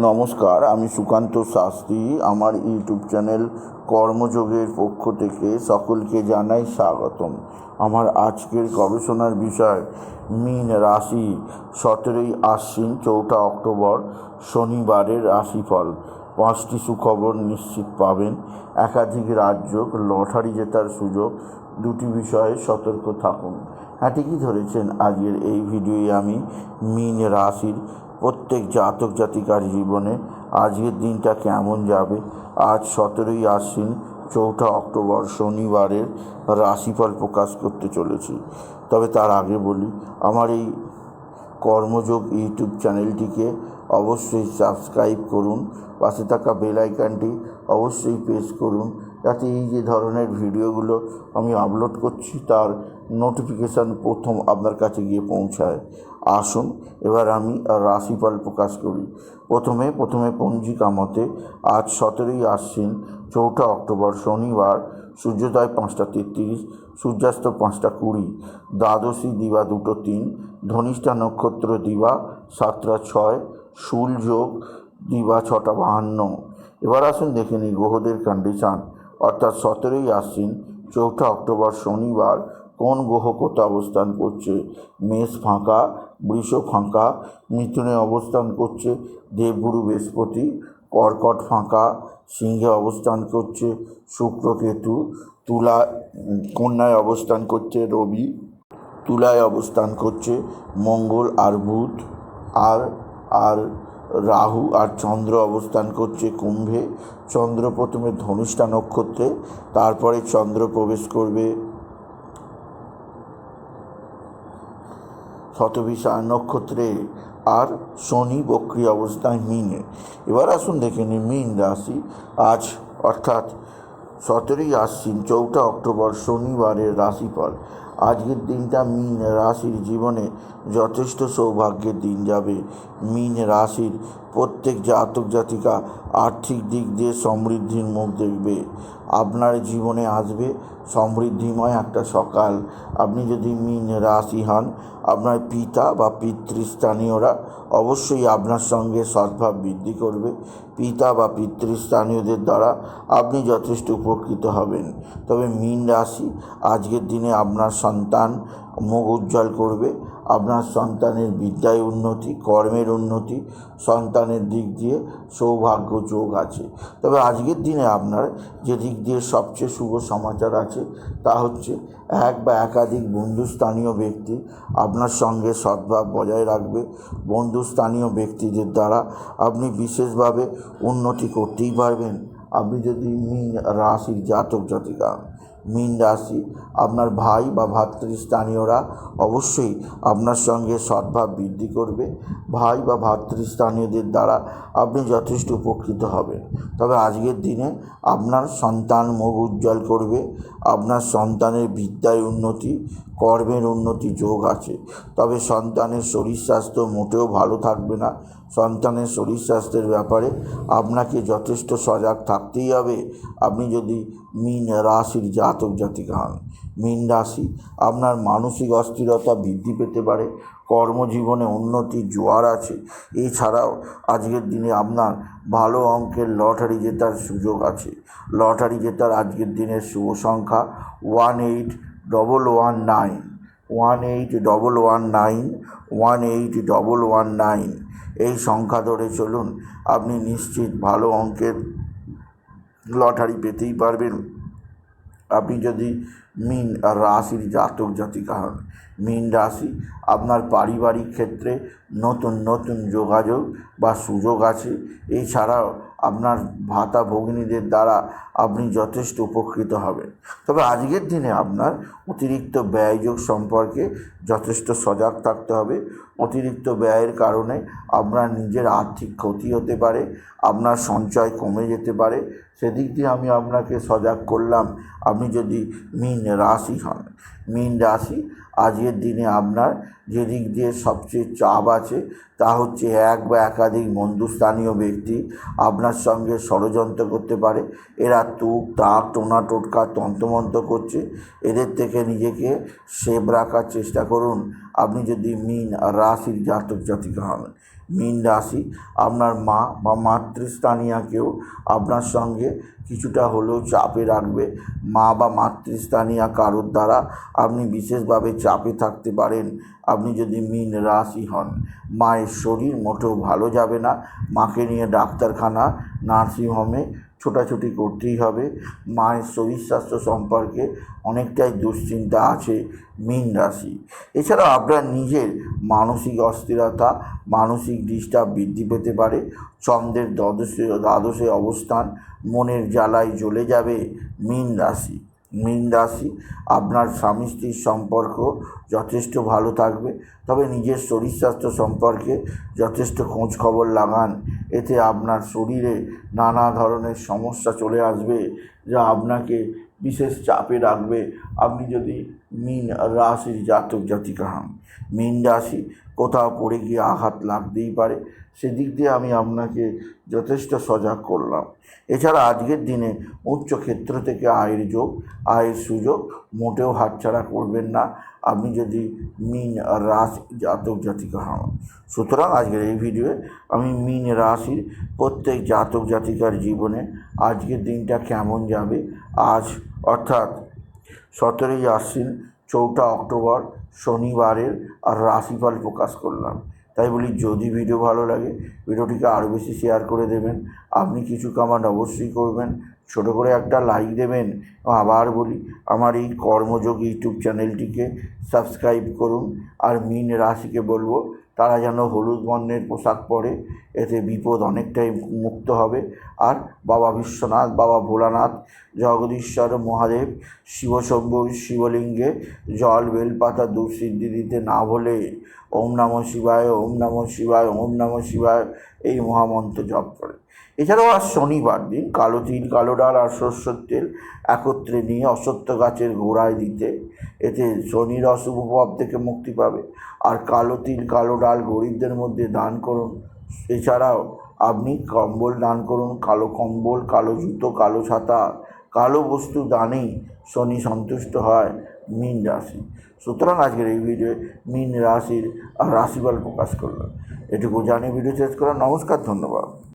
নমস্কার, আমি সুকান্ত শাস্ত্রী। আমার ইউটিউব চ্যানেল কর্মযোগের পক্ষ থেকে সকলকে জানাই স্বাগতম। আমার আজকের গবেষণার বিষয়, মীন রাশি। সতেরোই আশ্বিন, চৌঠা অক্টোবর, শনিবারের রাশিফল। পাঁচটি সুখবর নিশ্চিত পাবেন। একাধিক রাজ্য, লটারি জেতার সুযোগ। দুটি বিষয়ে সতর্ক থাকুন। হ্যাঁ ঠিকই ধরেছেন? আজকের এই ভিডিওয়ে আমি মীন রাশির প্রত্যেক জাতক জাতিকার জীবনে আজকের দিনটা কেমন যাবে? আজ সতেরোই আশ্বিন, চৌঠা অক্টোবর শনিবারের রাশিফল প্রকাশ করতে চলেছি। তবে তার আগে বলি, আমার এই কর্মযোগ ইউটিউব চ্যানেলটিকে অবশ্যই সাবস্ক্রাইব করুন, পাশে থাকা বেল আইকনটি অবশ্যই প্রেস করুন, যাতে এই যে ধরনের ভিডিওগুলো আমি আপলোড করছি, তার নোটিফিকেশান প্রথম আপনার কাছে গিয়ে পৌঁছায়। আসুন। এবার আমি রাশিফল প্রকাশ করি। প্রথমে প্রথমে পঞ্জিকা মতে আজ সতেরোই আশ্বিন, চৌঠা অক্টোবর শনিবার, সূর্যোদয় পাঁচটা তেত্রিশ, সূর্যাস্ত পাঁচটা কুড়ি, দ্বাদশী দিবা দুটো তিন, ধনিষ্ঠা নক্ষত্র দিবা সাতটা ছয়, শুল যোগ দিবা ছটা বাহান্ন। এবার আসুন দেখে নিই গ্রহদের কন্ডিশান অর্থাৎ সতেরোই আশ্বিন, চৌঠা অক্টোবর শনিবার, কোন গ্রহ কোথা অবস্থান করছে? মেষ ফাঁকা বৃষ ফাঁকা মিথুনে অবস্থান করছে দেবগুরু বৃহস্পতি, কর্কট ফাঁকা, সিংহে অবস্থান করছে শুক্র কেতু, তুলা কন্যায় অবস্থান করছে রবি, তুলায় অবস্থান করছে মঙ্গল আর বুধ, আর আর রাহু আর চন্দ্র অবস্থান করছে কুম্ভে, চন্দ্র প্রথমে ধনুষ্ঠা নক্ষত্রে, তারপরে চন্দ্র প্রবেশ করবে শতবিশা নক্ষত্রে আর শনি বক্রী অবস্থায় মিনে। এবার আসুন দেখে নিন মিন রাশি। আজ অর্থাৎ সতেরোই আশ্বিন, চৌঠা অক্টোবর, শনিবারের রাশিফল। আজকের দিনটা মিন রাশির জীবনে যথেষ্ট সৌভাগ্যের দিন যাবে। মিন রাশির প্রত্যেক জাতক জাতিকা আর্থিক দিক দিয়ে সমৃদ্ধির মুখ দেখবে। আপনার জীবনে আসবে সমৃদ্ধিময় একটা সকাল। আপনি যদি মিন রাশি হন, আপনার পিতা বা পিতৃস্থানীয়রা অবশ্যই আপনার সঙ্গে সদ্ভাব বৃদ্ধি করবে। পিতা বা পিতৃস্থানীয়দের দ্বারা আপনি যথেষ্ট উপকৃত হবেন। তবে মীন রাশি আজকের দিনে আপনার সন্তান মুখ উজ্জ্বল করবে, আপনার সন্তানের বিদ্যায় উন্নতি, কর্মের উন্নতি, সন্তানের দিক দিয়ে সৌভাগ্য যোগ আছে। তবে আজকের দিনে আপনার যে দিক দিয়ে সবচেয়ে শুভ সমাচার আছে, তা হচ্ছে এক বা একাধিক বন্ধুস্থানীয় ব্যক্তি আপনার সঙ্গে সদ্ভাব বজায় রাখবে। বন্ধুস্থানীয় ব্যক্তিদের দ্বারা আপনি বিশেষভাবে উন্নতি করতেই পারবেন। আপনি যদি মিন রাশির জাতক জাতিকা মীন রাশি। আপনার ভাই বা ভাতৃস্থানীয়রা অবশ্যই আপনার সঙ্গে সদ্ভাব বৃদ্ধি করবে। ভাই বা ভাতৃস্থানীয়দের দ্বারা আপনি যথেষ্ট উপকৃত হবেন। তবে আজকের দিনে আপনার সন্তান মুখ উজ্জ্বল করবে, আপনার সন্তানের বিদ্যায় উন্নতি, কর্মের উন্নতি যোগ আছে। তবে সন্তানের শরীর স্বাস্থ্য মোটেও ভালো থাকবে না। সন্তানের শরীর স্বাস্থ্যের ব্যাপারে আপনাকে যথেষ্ট সজাগ থাকতেই হবে। আপনি যদি মীন রাশির জাতক জাতিকা হন, মীন রাশি আপনার মানসিক অস্থিরতা বৃদ্ধি পেতে পারে, কর্মজীবনে উন্নতির জোয়ার আছে। এছাড়াও আজকের দিনে আপনার ভালো অঙ্কের লটারি জেতার সুযোগ আছে। লটারি জেতার আজকের দিনের শুভ সংখ্যা one eight double one nine. One eight double one nine one eight double one nine এই সংখ্যা ধরে চলুন। আপনি নিশ্চিত ভালো অঙ্কের লটারি পেতেই পারবেন। আপনি যদি মিন আর রাশির জাতক জাতিকা হন মিন রাশি, আপনার পারিবারিক ক্ষেত্রে নতুন নতুন যোগাযোগ বা সুযোগ আছে। এছাড়াও আপনার ভাতা ভগিনীদের দ্বারা আপনি যথেষ্ট উপকৃত হবেন। তবে আজকের দিনে আপনার অতিরিক্ত ব্যয়যোগ সম্পর্কে যথেষ্ট সজাগ থাকতে হবে। অতিরিক্ত ব্যয়ের কারণে আপনার নিজের আর্থিক ক্ষতি হতে পারে, আপনার সঞ্চয় কমে যেতে পারে। সেদিক দিয়ে আমি আপনাকে সজাগ করলাম, আপনি যদি মিন রাশি হন। মিন রাশি। আজকের দিনে আপনার যেদিক দিয়ে সবচেয়ে চাপ আছে তা হচ্ছে এক বা একাধিক বন্ধুস্থানীয় ব্যক্তি আপনার সঙ্গে ষড়যন্ত্র করতে পারে। এরা তুক, তাক, টোনা, টোটকা, তন্ত্রমন্ত্র করছে। এদের থেকে নিজেকে সেভ রাখার চেষ্টা করুন। আপনি যদি মিন রাশির জাতক জাতিকা হন, মীন রাশি আপনার মা বা মাতৃস্থানীয়া কেউ আপনার সঙ্গে কিছুটা হলেও চাপে রাখবে। মা বা মাতৃস্থানীয়া কারোর দ্বারা আপনি বিশেষভাবে চাপে থাকতে পারেন। আপনি যদি মীন রাশি হন, মায়ের শরীর মোটেও ভালো যাবে না। মাকে নিয়ে ডাক্তারখানা, নার্সিংহোমে ছোটাছুটি করতেই হবে। মায়ের শরীর স্বাস্থ্য সম্পর্কে অনেকটাই দুশ্চিন্তা আছে মীন রাশি। এছাড়াও আপনার নিজের মানসিক অস্থিরতা, মানসিক ডিস্টার্ব বৃদ্ধি পেতে পারে। চন্দ্রের দ্বাদশে দ্বাদশে অবস্থান মনের জ্বালায় জ্বলে যাবে মীন রাশি। মীন রাশি, আপনার স্বামী স্ত্রীর সম্পর্ক যথেষ্ট ভালো থাকবে, তবে নিজের শরীর স্বাস্থ্য সম্পর্কে যথেষ্ট খোঁজ খবর লাগান। এতে আপনার শরীরে নানা ধরনের সমস্যা চলে আসবে, যা আপনাকে বিশেষ চাপে রাখবে। আপনি যদি মীন রাশির জাতক জাতিকা হন, মীন রাশি কোথাও পড়ে গিয়ে আঘাত লাগতেই পারে। সেদিক দিয়ে আমি আপনাকে যথেষ্ট সজাগ করলাম। এছাড়া আজকের দিনে উচ্চ ক্ষেত্র থেকে আয়ের যোগ, আয়ের সুযোগ মোটেও হাতছাড়া করবেন না। আপনি যদি মিন রাশি জাতক জাতিকা হন। সুতরাং আজকের এই ভিডিওয়ে আমি মিন রাশির প্রত্যেক জাতক জাতিকার জীবনে আজকের দিনটা কেমন যাবে? আজ অর্থাৎ সতেরোই আশ্বিন, চৌঠা অক্টোবর শনিবারের আর রাশিফল প্রকাশ করলাম। তাই বলি, যদি ভিডিও ভালো লাগে, ভিডিওটিকে আরও বেশি শেয়ার করে দেবেন। আপনি কিছু কামান অবশ্যই করবেন। ছোটো করে একটা লাইক দেবেন। আবার বলি, আমার এই কর্মযোগ ইউটিউব চ্যানেলটিকে সাবস্ক্রাইব করুন। আর মিন রাশিকে বলব তারা যেন হলুদ বর্ণের পোশাক পরে, এতে বিপদ অনেকটাই মুক্ত হবে। আর বাবা বিশ্বনাথ, বাবা ভোলানাথ, জগদীশ্বর মহাদেব শিবশম্ভুর শিবলিঙ্গে জল বেলপাতা দুঃসিদ্ধি দিতে না ভোলে ওম নম শিবায়, ওম নম শিবায়, ওম নম শিবায় এই মহামন্ত্র জপ করে। এছাড়াও আর শনিবার দিন কালো তিল, কালো ডাল আর সর্ষের তেল একত্রে নিয়ে অসত্য গাছের গোড়ায় দিতে। এতে শনির অশুভ প্রভাব থেকে মুক্তি পাবে। আর কালো তিল, কালো ডাল গরিবদের মধ্যে দান করুন। এছাড়াও আপনি কম্বল দান করুন। কালো কম্বল, কালো জুতো, কালো ছাতা, কালো বস্তু দানেই শনি সন্তুষ্ট হয় মীন রাশি। সুতরাং আজকের এই ভিডিওয়ে মীন রাশির রাশিফল প্রকাশ করলাম। এটুকু জানিয়ে ভিডিও শেষ করা নমস্কার, ধন্যবাদ।